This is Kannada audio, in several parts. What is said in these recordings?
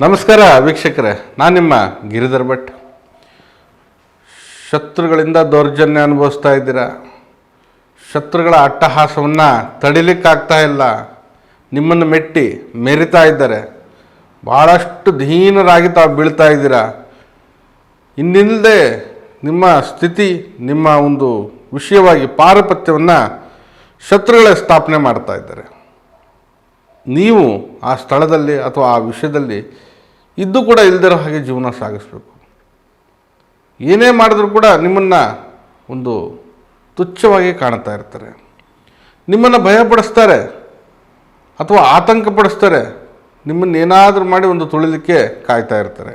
ನಮಸ್ಕಾರ ವೀಕ್ಷಕರೇ, ನಾನು ನಿಮ್ಮ ಗಿರಿಧರ್ ಭಟ್. ಶತ್ರುಗಳಿಂದ ದೌರ್ಜನ್ಯ ಅನುಭವಿಸ್ತಾ ಇದ್ದೀರಾ? ಶತ್ರುಗಳ ಅಟ್ಟಹಾಸವನ್ನು ತಡಿಲಿಕ್ಕಾಗ್ತಾ ಇಲ್ಲ. ನಿಮ್ಮನ್ನು ಮೆಟ್ಟಿ ಮೆರಿತಾ ಇದ್ದಾರೆ. ಭಾಳಷ್ಟು ದೀನರಾಗಿ ತಾವು ಬೀಳ್ತಾ ಇದ್ದೀರಾ? ಇನ್ನಿಲ್ಲದೆ ನಿಮ್ಮ ಸ್ಥಿತಿ, ನಿಮ್ಮ ಒಂದು ವಿಷಯವಾಗಿ ಪಾರಪತ್ಯವನ್ನು ಶತ್ರುಗಳೇ ಸ್ಥಾಪನೆ ಮಾಡ್ತಾ ಇದ್ದಾರೆ. ನೀವು ಆ ಸ್ಥಳದಲ್ಲಿ ಅಥವಾ ಆ ವಿಷಯದಲ್ಲಿ ಇದ್ದು ಕೂಡ ಇಲ್ದಿರೋ ಹಾಗೆ ಜೀವನ ಸಾಗಿಸ್ಬೇಕು. ಏನೇ ಮಾಡಿದ್ರೂ ಕೂಡ ನಿಮ್ಮನ್ನು ಒಂದು ತುಚ್ಛವಾಗಿ ಕಾಣ್ತಾ ಇರ್ತಾರೆ. ನಿಮ್ಮನ್ನು ಭಯಪಡಿಸ್ತಾರೆ ಅಥವಾ ಆತಂಕ ಪಡಿಸ್ತಾರೆ ನಿಮ್ಮನ್ನು ಏನಾದರೂ ಮಾಡಿ ಒಂದು ತುಳಿಲಿಕ್ಕೆ ಕಾಯ್ತಾ ಇರ್ತಾರೆ.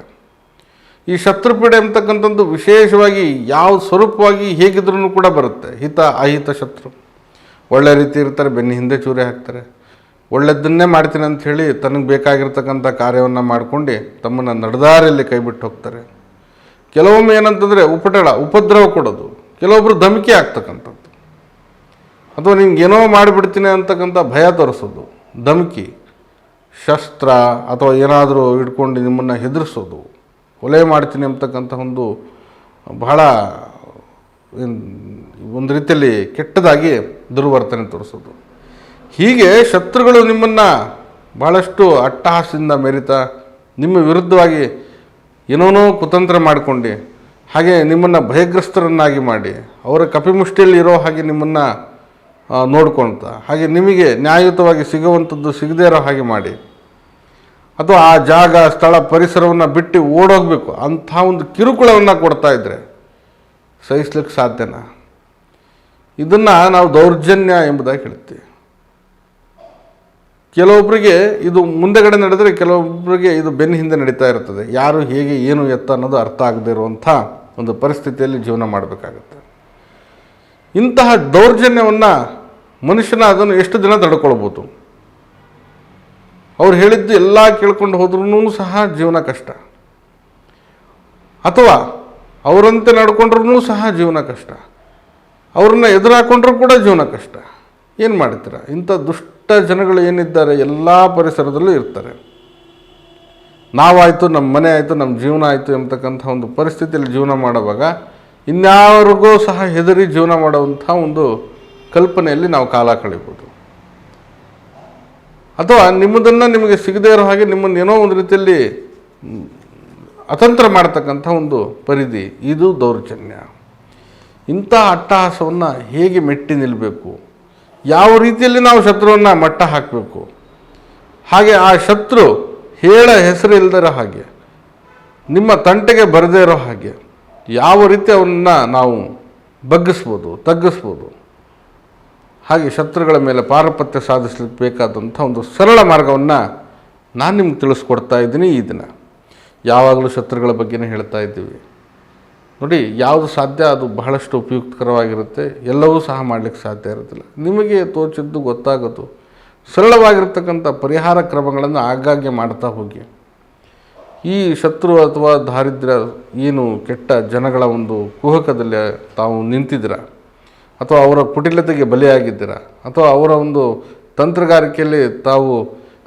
ಈ ಶತ್ರುಪೀಡೆ ಅಂತಕ್ಕಂಥದ್ದು ವಿಶೇಷವಾಗಿ ಯಾವ ಸ್ವರೂಪವಾಗಿ ಹೇಗಿದ್ರೂ ಕೂಡ ಬರುತ್ತೆ. ಹಿತ, ಅಹಿತ ಶತ್ರು. ಒಳ್ಳೆ ರೀತಿ ಇರ್ತಾರೆ, ಬೆನ್ನ ಹಿಂದೆ ಚೂರಿ ಹಾಕ್ತಾರೆ. ಒಳ್ಳೆಯದನ್ನೇ ಮಾಡ್ತೀನಿ ಅಂತ ಹೇಳಿ ತನಗೆ ಬೇಕಾಗಿರ್ತಕ್ಕಂಥ ಕಾರ್ಯವನ್ನು ಮಾಡ್ಕೊಂಡು ತಮ್ಮನ್ನು ನಡೆದಾರಿಯಲ್ಲಿ ಕೈ ಬಿಟ್ಟು ಹೋಗ್ತಾರೆ. ಕೆಲವೊಮ್ಮೆ ಏನಂತಂದರೆ ಉಪಟಳ, ಉಪದ್ರವ ಕೊಡೋದು ಕೆಲವೊಬ್ಬರು ಧಮಕಿ ಆಗ್ತಕ್ಕಂಥದ್ದು ಅಥವಾ ನಿಂಗೆ ಏನೋ ಮಾಡಿಬಿಡ್ತೀನಿ ಅಂತಕ್ಕಂಥ ಭಯ ತೋರಿಸೋದು, ಧಮಕಿ, ಶಸ್ತ್ರ ಅಥವಾ ಏನಾದರೂ ಇಟ್ಕೊಂಡು ನಿಮ್ಮನ್ನು ಹೆದರಿಸೋದು, ಕೊಲೆ ಮಾಡ್ತೀನಿ ಅಂತಕ್ಕಂಥ ಒಂದು ಬಹಳ ಒಂದು ರೀತಿಯಲ್ಲಿ ಕೆಟ್ಟದಾಗಿ ದುರ್ವರ್ತನೆ ತೋರಿಸೋದು. ಹೀಗೆ ಶತ್ರುಗಳು ನಿಮ್ಮನ್ನು ಭಾಳಷ್ಟು ಅಟ್ಟಹಾಸದಿಂದ ಮೆರಿತಾ ನಿಮ್ಮ ವಿರುದ್ಧವಾಗಿ ಏನೋನೋ ಕುತಂತ್ರ ಮಾಡಿಕೊಂಡು, ಹಾಗೆ ನಿಮ್ಮನ್ನು ಭಯಗ್ರಸ್ತರನ್ನಾಗಿ ಮಾಡಿ, ಅವರ ಕಪಿಮುಷ್ಟಿಯಲ್ಲಿ ಇರೋ ಹಾಗೆ ನಿಮ್ಮನ್ನು ನೋಡ್ಕೊಳ್ತಾ ಹಾಗೆ ನಿಮಗೆ ನ್ಯಾಯಯುತವಾಗಿ ಸಿಗುವಂಥದ್ದು ಸಿಗದೇ ಇರೋ ಹಾಗೆ ಮಾಡಿ. ಅಥವಾ ಆ ಜಾಗ, ಸ್ಥಳ, ಪರಿಸರವನ್ನು ಬಿಟ್ಟು ಓಡೋಗಬೇಕು, ಅಂಥ ಒಂದು ಕಿರುಕುಳವನ್ನು ಕೊಡ್ತಾ ಇದ್ದರೆ ಸಹಿಸ್ಲಿಕ್ಕೆ ಸಾಧ್ಯನಾ? ಇದನ್ನು ನಾವು ದೌರ್ಜನ್ಯ ಎಂಬುದಾಗಿ ಹೇಳ್ತೀವಿ. ಕೆಲವೊಬ್ಬರಿಗೆ ಇದು ಮುಂದೆಗಡೆ ನಡೆದರೆ ಕೆಲವೊಬ್ಬರಿಗೆ ಇದು ಬೆನ್ನ ಹಿಂದೆ ನಡೀತಾ ಇರ್ತದೆ. ಯಾರು ಹೇಗೆ ಏನು ಎತ್ತ ಅನ್ನೋದು ಅರ್ಥ ಆಗದೇ ಇರುವಂಥ ಒಂದು ಪರಿಸ್ಥಿತಿಯಲ್ಲಿ ಜೀವನ ಮಾಡಬೇಕಾಗುತ್ತೆ. ಇಂತಹ ದೌರ್ಜನ್ಯವನ್ನು ಮನುಷ್ಯನ ಅದನ್ನು ಎಷ್ಟು ದಿನ ತಡ್ಕೊಳ್ಬೋದು? ಅವ್ರು ಹೇಳಿದ್ದು ಎಲ್ಲ ಕೇಳ್ಕೊಂಡು ಹೋದ್ರೂ ಸಹ ಜೀವನ ಕಷ್ಟ. ಅಥವಾ ಅವರಂತೆ ನಡ್ಕೊಂಡ್ರೂ ಸಹ ಜೀವನ ಕಷ್ಟ. ಅವ್ರನ್ನ ಎದುರಾಕೊಂಡ್ರೂ ಕೂಡ ಜೀವನ ಕಷ್ಟ. ಏನು ಮಾಡ್ತೀರಾ? ಇಂಥ ದುಷ್ಟ ಜನಗಳು ಏನಿದ್ದಾರೆ ಎಲ್ಲ ಪರಿಸರದಲ್ಲೂ ಇರ್ತಾರೆ. ನಾವಾಯಿತು ನಮ್ಮ ಮನೆ ಆಯಿತು ನಮ್ಮ ಜೀವನ ಆಯಿತು ಎಂಬತಕ್ಕಂಥ ಒಂದು ಪರಿಸ್ಥಿತಿಯಲ್ಲಿ ಜೀವನ ಮಾಡುವಾಗ ಇನ್ಯಾವ್ರಿಗೂ ಸಹ ಹೆದರಿ ಜೀವನ ಮಾಡುವಂಥ ಒಂದು ಕಲ್ಪನೆಯಲ್ಲಿ ನಾವು ಕಾಲ ಕಳಿಬೋದು ಅಥವಾ ನಿಮ್ಮದನ್ನು ನಿಮಗೆ ಸಿಗದೇ ಇರೋ ಹಾಗೆ ನಿಮ್ಮನ್ನು ಏನೋ ಒಂದು ರೀತಿಯಲ್ಲಿ ಅತಂತ್ರ ಮಾಡತಕ್ಕಂಥ ಒಂದು ಪರಿಧಿ. ಇದು ದೌರ್ಜನ್ಯ. ಇಂಥ ಅಟ್ಟಹಾಸವನ್ನು ಹೇಗೆ ಮೆಟ್ಟಿ ನಿಲ್ಲಬೇಕು ಯಾವ ರೀತಿಯಲ್ಲಿ ನಾವು ಶತ್ರುವನ್ನು ಮಟ್ಟ ಹಾಕಬೇಕು? ಹಾಗೆ ಆ ಶತ್ರು ಹೇಳ ಹೆಸರು ಇಲ್ಲದಿರೋ ಹಾಗೆ, ನಿಮ್ಮ ತಂಟೆಗೆ ಬರದೇ ಇರೋ ಹಾಗೆ ಯಾವ ರೀತಿ ಅವನ್ನ ನಾವು ಬಗ್ಗಿಸ್ಬೋದು, ತಗ್ಗಿಸ್ಬೋದು? ಹಾಗೆ ಶತ್ರುಗಳ ಮೇಲೆ ಪಾರಪತ್ಯ ಸಾಧಿಸಲಿಕ್ಕೆ ಬೇಕಾದಂಥ ಒಂದು ಸರಳ ಮಾರ್ಗವನ್ನು ನಾನು ನಿಮ್ಗೆ ತಿಳಿಸ್ಕೊಡ್ತಾ ಇದ್ದೀನಿ ಈ ದಿನ. ಯಾವಾಗಲೂ ಶತ್ರುಗಳ ಬಗ್ಗೆನೇ ಹೇಳ್ತಾ ಇದ್ದೀವಿ. ನೋಡಿ, ಯಾವುದು ಸಾಧ್ಯ ಅದು ಬಹಳಷ್ಟು ಉಪಯುಕ್ತಕರವಾಗಿರುತ್ತೆ. ಎಲ್ಲವೂ ಸಹ ಮಾಡಲಿಕ್ಕೆ ಸಾಧ್ಯ ಇರೋದಿಲ್ಲ ನಿಮಗೆ ತೋಚಿದ್ದು ಗೊತ್ತಾಗೋದು, ಸರಳವಾಗಿರ್ತಕ್ಕಂಥ ಪರಿಹಾರ ಕ್ರಮಗಳನ್ನು ಆಗಾಗ್ಗೆ ಮಾಡ್ತಾ ಹೋಗಿ. ಈ ಶತ್ರು ಅಥವಾ ದಾರಿದ್ರ್ಯ ಏನು ಕೆಟ್ಟ ಜನಗಳ ಒಂದು ಕುಹಕದಲ್ಲಿ ತಾವು ನಿಂತಿದ್ದೀರ? ಅಥವಾ ಅವರ ಕುಟಿಲತೆಗೆ ಬಲಿಯಾಗಿದ್ದೀರಾ? ಅಥವಾ ಅವರ ಒಂದು ತಂತ್ರಗಾರಿಕೆಯಲ್ಲಿ ತಾವು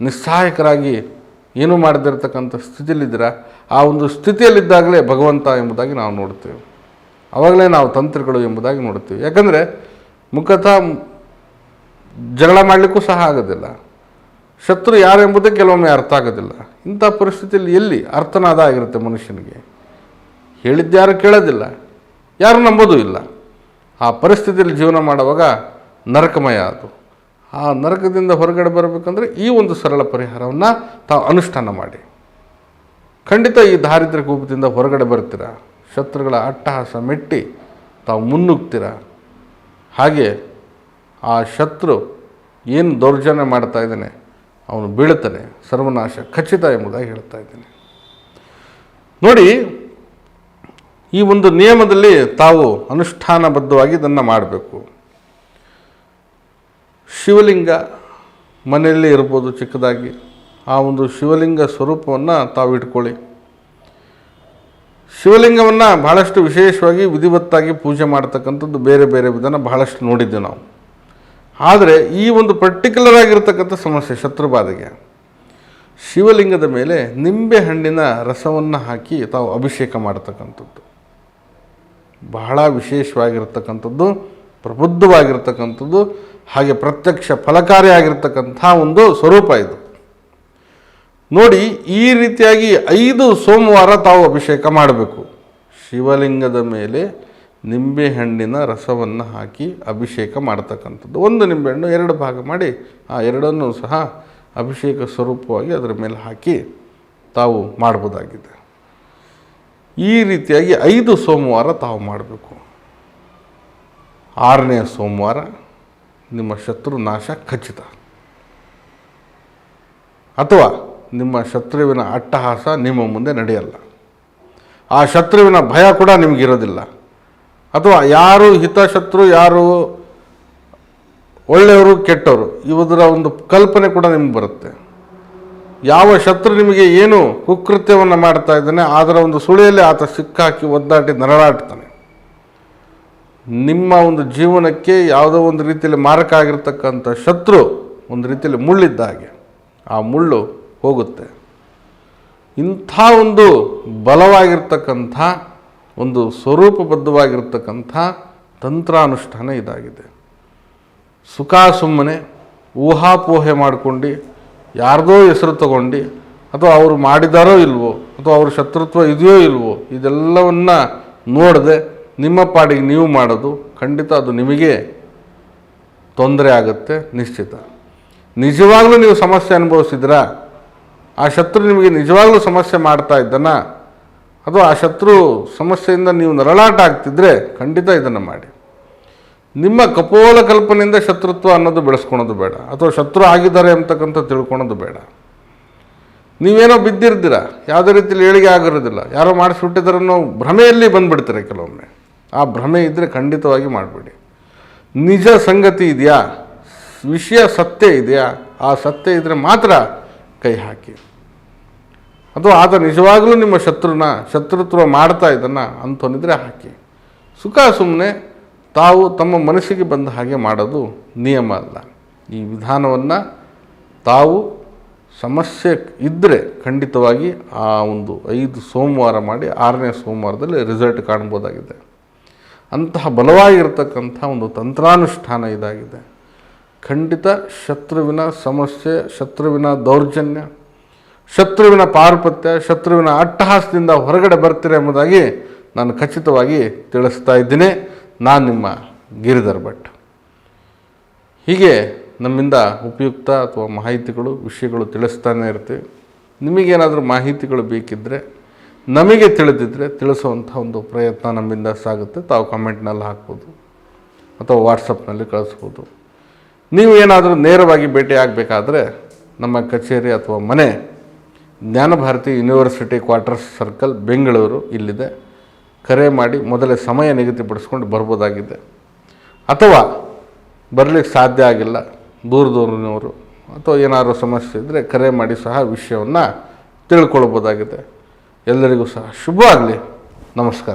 ನಿಸ್ಸಹಾಯಕರಾಗಿ ಏನೂ ಮಾಡದಿರ್ತಕ್ಕಂಥ ಸ್ಥಿತಿಯಲ್ಲಿದ್ದೀರ? ಆ ಒಂದು ಸ್ಥಿತಿಯಲ್ಲಿದ್ದಾಗಲೇ ಭಗವಂತ ಎಂಬುದಾಗಿ ನಾವು ನೋಡ್ತೇವೆ ಅವಾಗಲೇ ನಾವು ತಂತ್ರಗಳು ಎಂಬುದಾಗಿ ನೋಡ್ತೀವಿ ಯಾಕಂದರೆ ಮುಖತಃ ಜಗಳ ಮಾಡಲಿಕ್ಕೂ ಸಹ ಆಗೋದಿಲ್ಲ. ಶತ್ರು ಯಾರು ಎಂಬುದೇ ಕೆಲವೊಮ್ಮೆ ಅರ್ಥ ಆಗೋದಿಲ್ಲ. ಇಂಥ ಪರಿಸ್ಥಿತಿಯಲ್ಲಿ ಎಲ್ಲಿ ಅರ್ಥನಾದ ಆಗಿರುತ್ತೆ ಮನುಷ್ಯನಿಗೆ? ಹೇಳಿದ್ದಾರು ಕೇಳೋದಿಲ್ಲ. ಯಾರು ನಂಬೋದೂ ಇಲ್ಲ. ಆ ಪರಿಸ್ಥಿತಿಯಲ್ಲಿ ಜೀವನ ಮಾಡುವಾಗ ನರಕಮಯ ಅದು. ಆ ನರಕದಿಂದ ಹೊರಗಡೆ ಬರಬೇಕಂದ್ರೆ ಈ ಒಂದು ಸರಳ ಪರಿಹಾರವನ್ನು ತಾವು ಅನುಷ್ಠಾನ ಮಾಡಿ. ಖಂಡಿತ ಈ ದಾರಿದ್ರ್ಯ ಕೂಪದಿಂದ ಹೊರಗಡೆ ಬರ್ತೀರ? ಶತ್ರುಗಳ ಅಟ್ಟಹಾಸ ಮೆಟ್ಟಿ ತಾವು ಮುನ್ನುಗ್ತೀರ? ಹಾಗೆ ಆ ಶತ್ರು ಏನು ದೌರ್ಜನ್ಯ ಮಾಡ್ತಾ ಇದ್ದಾನೆ, ಅವನು ಬೀಳುತ್ತಾನೆ, ಸರ್ವನಾಶ ಖಚಿತ ಎಂಬುದಾಗಿ ಹೇಳ್ತಾ ಇದ್ದೇನೆ. ನೋಡಿ, ಈ ಒಂದು ನಿಯಮದಲ್ಲಿ ತಾವು ಅನುಷ್ಠಾನಬದ್ಧವಾಗಿ ಇದನ್ನು ಮಾಡಬೇಕು. ಶಿವಲಿಂಗ ಮನೆಯಲ್ಲೇ ಇರ್ಬೋದು ಚಿಕ್ಕದಾಗಿ. ಆ ಒಂದು ಶಿವಲಿಂಗ ಸ್ವರೂಪವನ್ನು ತಾವು ಇಟ್ಕೊಳ್ಳಿ. ಶಿವಲಿಂಗವನ್ನು ಬಹಳಷ್ಟು ವಿಶೇಷವಾಗಿ ವಿಧಿವತ್ತಾಗಿ ಪೂಜೆ ಮಾಡ್ತಕ್ಕಂಥದ್ದು ಬೇರೆ ಬೇರೆ ವಿಧಾನ ಬಹಳಷ್ಟು ನೋಡಿದ್ದೆ ನಾವು. ಆದರೆ ಈ ಒಂದು ಪರ್ಟಿಕ್ಯುಲರ್ ಆಗಿರ್ತಕ್ಕಂಥ ಸಮಸ್ಯೆ ಶತ್ರುಬಾಧೆಗೆ. ಶಿವಲಿಂಗದ ಮೇಲೆ ನಿಂಬೆ ಹಣ್ಣಿನ ರಸವನ್ನು ಹಾಕಿ ತಾವು ಅಭಿಷೇಕ ಮಾಡ್ತಕ್ಕಂಥದ್ದು. ಬಹಳ ವಿಶೇಷವಾಗಿರ್ತಕ್ಕಂಥದ್ದು. ಪ್ರಬುದ್ಧವಾಗಿರ್ತಕ್ಕಂಥದ್ದು, ಹಾಗೆ ಪ್ರತ್ಯಕ್ಷ ಫಲಕಾರಿಯಾಗಿರ್ತಕ್ಕಂಥ ಒಂದು ಸ್ವರೂಪ ಇದು. ನೋಡಿ, ಈ ರೀತಿಯಾಗಿ ಐದು ಸೋಮವಾರ ತಾವು ಅಭಿಷೇಕ ಮಾಡಬೇಕು. ಶಿವಲಿಂಗದ ಮೇಲೆ ನಿಂಬೆಹಣ್ಣಿನ ರಸವನ್ನು ಹಾಕಿ ಅಭಿಷೇಕ ಮಾಡ್ತಕ್ಕಂಥದ್ದು. ಒಂದು ನಿಂಬೆಹಣ್ಣು ಎರಡು ಭಾಗ ಮಾಡಿ, ಆ ಎರಡನ್ನು ಸಹ ಅಭಿಷೇಕ ಸ್ವರೂಪವಾಗಿ ಅದರ ಮೇಲೆ ಹಾಕಿ ತಾವು ಮಾಡ್ಬೋದಾಗಿದೆ. ಈ ರೀತಿಯಾಗಿ ಐದು ಸೋಮವಾರ ತಾವು ಮಾಡಬೇಕು. ಆರನೇ ಸೋಮವಾರ ನಿಮ್ಮ ಶತ್ರು ನಾಶ ಖಚಿತ. ಅಥವಾ ನಿಮ್ಮ ಶತ್ರುವಿನ ಅಟ್ಟಹಾಸ ನಿಮ್ಮ ಮುಂದೆ ನಡೆಯಲ್ಲ. ಆ ಶತ್ರುವಿನ ಭಯ ಕೂಡ ನಿಮಗಿರೋದಿಲ್ಲ. ಅಥವಾ ಯಾರು ಹಿತಶತ್ರು ಯಾರು ಒಳ್ಳೆಯವರು, ಕೆಟ್ಟವರು, ಇವುದರ ಒಂದು ಕಲ್ಪನೆ ಕೂಡ ನಿಮ್ಗೆ ಬರುತ್ತೆ. ಯಾವ ಶತ್ರು ನಿಮಗೆ ಏನು ಕುಕೃತ್ಯವನ್ನು ಮಾಡ್ತಾ ಇದ್ದಾನೆ, ಅದರ ಒಂದು ಸುಳಿಯಲ್ಲಿ ಆತ ಸಿಕ್ಕಾಕಿ ಒದ್ದಾಟಿ ನರಳಾಡ್ತಾನೆ. ನಿಮ್ಮ ಒಂದು ಜೀವನಕ್ಕೆ ಯಾವುದೋ ಒಂದು ರೀತಿಯಲ್ಲಿ ಮಾರಕ ಆಗಿರ್ತಕ್ಕಂಥ ಶತ್ರು ಒಂದು ರೀತಿಯಲ್ಲಿ ಮುಳ್ಳಿದ್ದ ಹಾಗೆ, ಆ ಮುಳ್ಳು ಹೋಗುತ್ತೆ. ಇಂಥ ಒಂದು ಬಲವಾಗಿರ್ತಕ್ಕಂಥ, ಒಂದು ಸ್ವರೂಪಬದ್ಧವಾಗಿರ್ತಕ್ಕಂಥ ತಂತ್ರಾನುಷ್ಠಾನ ಇದಾಗಿದೆ. ಸುಖ ಸುಮ್ಮನೆ, ಊಹಾಪೋಹೆ ಮಾಡ್ಕೊಂಡು, ಯಾರ್ದೋ ಹೆಸರು ತಗೊಂಡು, ಅಥವಾ ಅವರು ಮಾಡಿದಾರೋ ಇಲ್ವೋ, ಅಥವಾ ಅವ್ರ ಶತ್ರುತ್ವ ಇದೆಯೋ ಇಲ್ವೋ, ಇದೆಲ್ಲವನ್ನು ನೋಡದೆ ನಿಮ್ಮ ಪಾಡಿಗೆ ನೀವು ಮಾಡೋದು, ಖಂಡಿತ ಅದು ನಿಮಗೆ ತೊಂದರೆ ಆಗುತ್ತೆ, ನಿಶ್ಚಿತ. ನಿಜವಾಗ್ಲೂ ನೀವು ಸಮಸ್ಯೆ ಅನುಭವಿಸಿದ್ರಾ ಆ ಶತ್ರು ನಿಮಗೆ ನಿಜವಾಗ್ಲೂ ಸಮಸ್ಯೆ ಮಾಡ್ತಾ ಇದ್ದಾನ? ಅಥವಾ ಆ ಶತ್ರು ಸಮಸ್ಯೆಯಿಂದ ನೀವು ನರಳಾಟ ಆಗ್ತಿದ್ರೆ ಖಂಡಿತ ಇದನ್ನು ಮಾಡಿ. ನಿಮ್ಮ ಕಪೋಲ ಕಲ್ಪನೆಯಿಂದ ಶತ್ರುತ್ವ ಅನ್ನೋದು ಬೆಳೆಸ್ಕೊಳೋದು ಬೇಡ. ಅಥವಾ ಶತ್ರು ಆಗಿದ್ದಾರೆ ಅಂತಕ್ಕಂಥ ತಿಳ್ಕೊಳೋದು ಬೇಡ. ನೀವೇನೋ ಬಿದ್ದಿರ್ದಿರ? ಯಾವುದೇ ರೀತಿಯಲ್ಲಿ ಏಳಿಗೆ ಆಗಿರೋದಿಲ್ಲ. ಯಾರೋ ಮಾಡಿಸ್ಬಿಟ್ಟಿದ್ದಾರೆ ಅನ್ನೋ ಭ್ರಮೆಯಲ್ಲಿ ಬಂದುಬಿಡ್ತಾರೆ ಕೆಲವೊಮ್ಮೆ? ಆ ಭ್ರಮೆ ಇದ್ದರೆ ಖಂಡಿತವಾಗಿ ಮಾಡಬೇಡಿ. ನಿಜ ಸಂಗತಿ ಇದೆಯಾ? ವಿಷಯ ಸತ್ಯ ಇದೆಯಾ? ಆ ಸತ್ಯ ಇದ್ದರೆ ಮಾತ್ರ ಕೈ ಹಾಕಿ. ಅದು ಆತ ನಿಜವಾಗಲೂ ನಿಮ್ಮ ಶತ್ರುನ, ಶತ್ರುತ್ವ ಮಾಡ್ತಾ ಇದನ್ನು ಅಂಥವನಿದ್ರೆ ಹಾಕಿ. ಸುಖ ಸುಮ್ಮನೆ ತಾವು ತಮ್ಮ ಮನಸ್ಸಿಗೆ ಬಂದ ಹಾಗೆ ಮಾಡೋದು ನಿಯಮ ಅಲ್ಲ. ಈ ವಿಧಾನವನ್ನು ತಾವು ಸಮಸ್ಯೆ ಇದ್ದರೆ ಖಂಡಿತವಾಗಿ ಆ ಒಂದು ಐದು ಸೋಮವಾರ ಮಾಡಿ, ಆರನೇ ಸೋಮವಾರದಲ್ಲಿ ರಿಸಲ್ಟ್ ಕಾಣ್ಬೋದಾಗಿದೆ. ಅಂತಹ ಬಲವಾಗಿರ್ತಕ್ಕಂಥ ಒಂದು ತಂತ್ರಾನುಷ್ಠಾನ ಇದಾಗಿದೆ. ಖಂಡಿತ ಶತ್ರುವಿನ ಸಮಸ್ಯೆ, ಶತ್ರುವಿನ ದೌರ್ಜನ್ಯ, ಶತ್ರುವಿನ ಪಾರ್ಪತ್ಯ, ಶತ್ರುವಿನ ಅಟ್ಟಹಾಸದಿಂದ ಹೊರಗಡೆ ಬರ್ತೀರಿ ಎಂಬುದಾಗಿ ನಾನು ಖಚಿತವಾಗಿ ತಿಳಿಸ್ತಾ ಇದ್ದೀನಿ. ನಾನು ನಿಮ್ಮ ಗಿರಿಧರ್ ಭಟ್. ಹೀಗೆ ನಮ್ಮಿಂದ ಉಪಯುಕ್ತ ಅಥವಾ ಮಾಹಿತಿಗಳು, ವಿಷಯಗಳು ತಿಳಿಸ್ತಾನೆ ಇರ್ತೀವಿ. ನಿಮಗೇನಾದರೂ ಮಾಹಿತಿಗಳು ಬೇಕಿದ್ದರೆ ನಮಗೆ ತಿಳಿದಿದ್ದರೆ ತಿಳಿಸುವಂಥ ಒಂದು ಪ್ರಯತ್ನ ನಮ್ಮಿಂದ ಸಾಗುತ್ತೆ. ತಾವು ಕಮೆಂಟ್ನಲ್ಲಿ ಹಾಕ್ಬೋದು. ಅಥವಾ ವಾಟ್ಸಪ್ನಲ್ಲಿ ಕಳಿಸ್ಬೋದು. ನೀವು ಏನಾದರೂ ನೇರವಾಗಿ ಭೇಟಿ ಆಗಬೇಕಾದ್ರೆ ನಮ್ಮ ಕಚೇರಿ ಅಥವಾ ಮನೆ, Jnanabharathi university quarters circle Bengaluru ಇಲ್ಲಿದೆ. ಕರೆ ಮಾಡಿ ಮೊದಲೇ ಸಮಯ ನಿಗದಿಪಡಿಸ್ಕೊಂಡು ಬರ್ಬೋದಾಗಿದೆ. ಅಥವಾ ಬರಲಿಕ್ಕೆ ಸಾಧ್ಯ ಆಗಿಲ್ಲ, ದೂರ ದೂರನವರು ಅಥವಾ ಏನಾದರೂ ಸಮಸ್ಯೆ ಇದ್ದರೆ ಕರೆ ಮಾಡಿ ಸಹ ವಿಷಯವನ್ನು ತಿಳ್ಕೊಳ್ಬೋದಾಗಿದೆ. ಎಲ್ಲರಿಗೂ ಸಹ ಶುಭ ಆಗಲಿ ನಮಸ್ಕಾರ.